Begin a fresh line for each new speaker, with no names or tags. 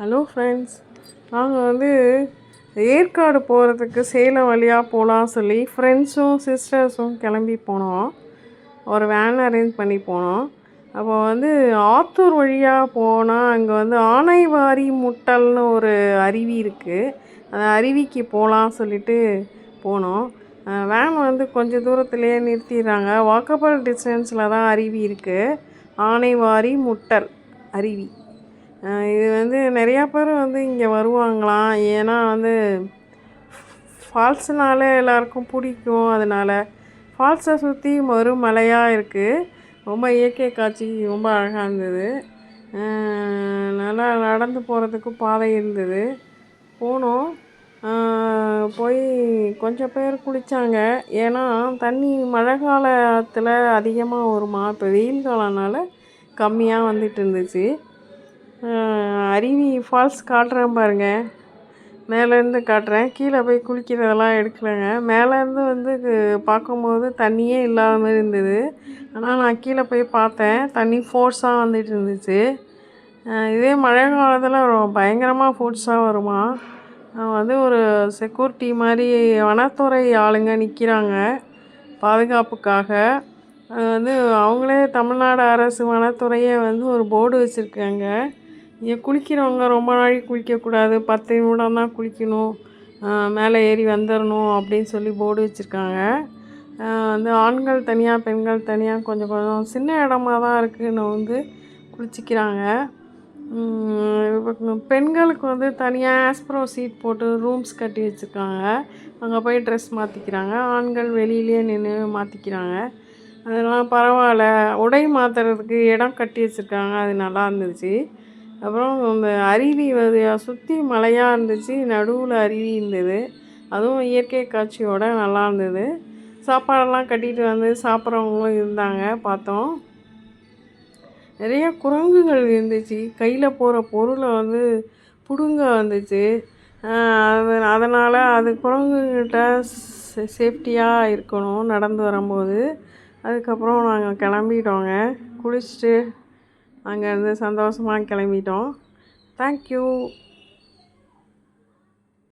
Hello friends நாங்கள் வந்து ஏற்காடு போகிறதுக்கு சேலம் வழியாக போகலாம் சொல்லி ஃப்ரெண்ட்ஸும் சிஸ்டர்ஸும் கிளம்பி போனோம். ஒரு வேன் அரேஞ்ச் பண்ணி போனோம். அப்போ வந்து ஆத்தூர் வழியாக போனால் அங்கே வந்து ஆனைவாரி முட்டல்னு ஒரு அருவி இருக்குது அந்த அருவிக்கு போகலாம் சொல்லிட்டு போனோம். வேன் வந்து கொஞ்சம் தூரத்துலேயே நிறுத்திடுறாங்க. வாக்கபிள் டிஸ்டன்ஸில் தான் அருவி இருக்குது ஆனைவாரி முட்டல் அருவி. இது வந்து நிறையா பேர் வந்து இங்கே வருவாங்களாம் ஏன்னா வந்து ஃபால்ஸ்னாலே எல்லாருக்கும் பிடிக்கும். அதனால் ஃபால்ஸை சுற்றி மறுமலையாக இருக்குது ரொம்ப இயற்கை காட்சி ரொம்ப அழகாக இருந்தது. நல்லா நடந்து போகிறதுக்கு பாதை இருந்தது. போனோம். போய் கொஞ்சம் பேர் குளித்தாங்க ஏன்னா தண்ணி மழை காலத்தில் அதிகமாக வருமா? இப்போ வெயில் காலம்னால கம்மியாக வந்துட்டு இருந்துச்சு. அருவி ஃபால்ஸ் காட்டுறேன் பாருங்கள் மேலேருந்து காட்டுறேன். கீழே போய் குளிக்கிறதெல்லாம் எடுக்கலைங்க. மேலேருந்து வந்து பார்க்கும்போது தண்ணியே இல்லாத மாதிரி இருந்தது. ஆனால் நான் கீழே போய் பார்த்தேன். தண்ணி ஃபோர்ஸாக வந்துட்டு இருந்துச்சு. இதே மழை காலத்தில் பயங்கரமாக ஃபோர்ஸாக வருமா? வந்து ஒரு செக்யூரிட்டி மாதிரி வனத்துறை ஆளுங்க நிற்கிறாங்க பாதுகாப்புக்காக. அது வந்து அவங்களே தமிழ்நாடு அரசு வனத்துறையே வந்து ஒரு போர்டு வச்சுருக்காங்க. இங்கே குளிக்கிறவங்க ரொம்ப நாளைக்கு குளிக்கக்கூடாது. பத்து நிமிடம் தான் குளிக்கணும். மேலே ஏறி வந்துடணும் அப்படின்னு சொல்லி போர்டு வச்சுருக்காங்க. வந்து ஆண்கள் தனியாக பெண்கள் தனியாக கொஞ்சம் கொஞ்சம் சின்ன இடமா தான் இருக்குன்னு வந்து குளிச்சிக்கிறாங்க. பெண்களுக்கு வந்து தனியாக ஆஸ்ப்ரோ சீட் போட்டு ரூம்ஸ் கட்டி வச்சுருக்காங்க. அங்கே போய் ட்ரெஸ் மாற்றிக்கிறாங்க ஆண்கள் வெளியிலேயே நின்று மாற்றிக்கிறாங்க அதெல்லாம் பரவாயில்ல. உடை மாற்றுறதுக்கு இடம் கட்டி வச்சுருக்காங்க. அது நல்லா இருந்துச்சு. அப்புறம் அந்த அருவி வந்து சுற்றி மலையாக இருந்துச்சு. நடுவில் அருவி இருந்தது. அதுவும் இயற்கை காட்சியோட நல்லா இருந்தது. சாப்பாடெல்லாம் கட்டிட்டு வந்து சாப்பிட்றவங்களும் இருந்தாங்க. பார்த்தோம். நிறைய குரங்குகள் இருந்துச்சு. கையில் போகிற பொருளை வந்து பிடுங்க வந்துச்சு. அது அதனால் அது குரங்குகிட்ட சேஃப்டியாக இருக்கணும். நடந்து வரும்போது. அதுக்கப்புறம் நாங்கள் கிளம்பிட்டோங்க. குளிச்சுட்டு அங்கேருந்து சந்தோஷமாக கிளம்பிட்டோம். தேங்க்யூ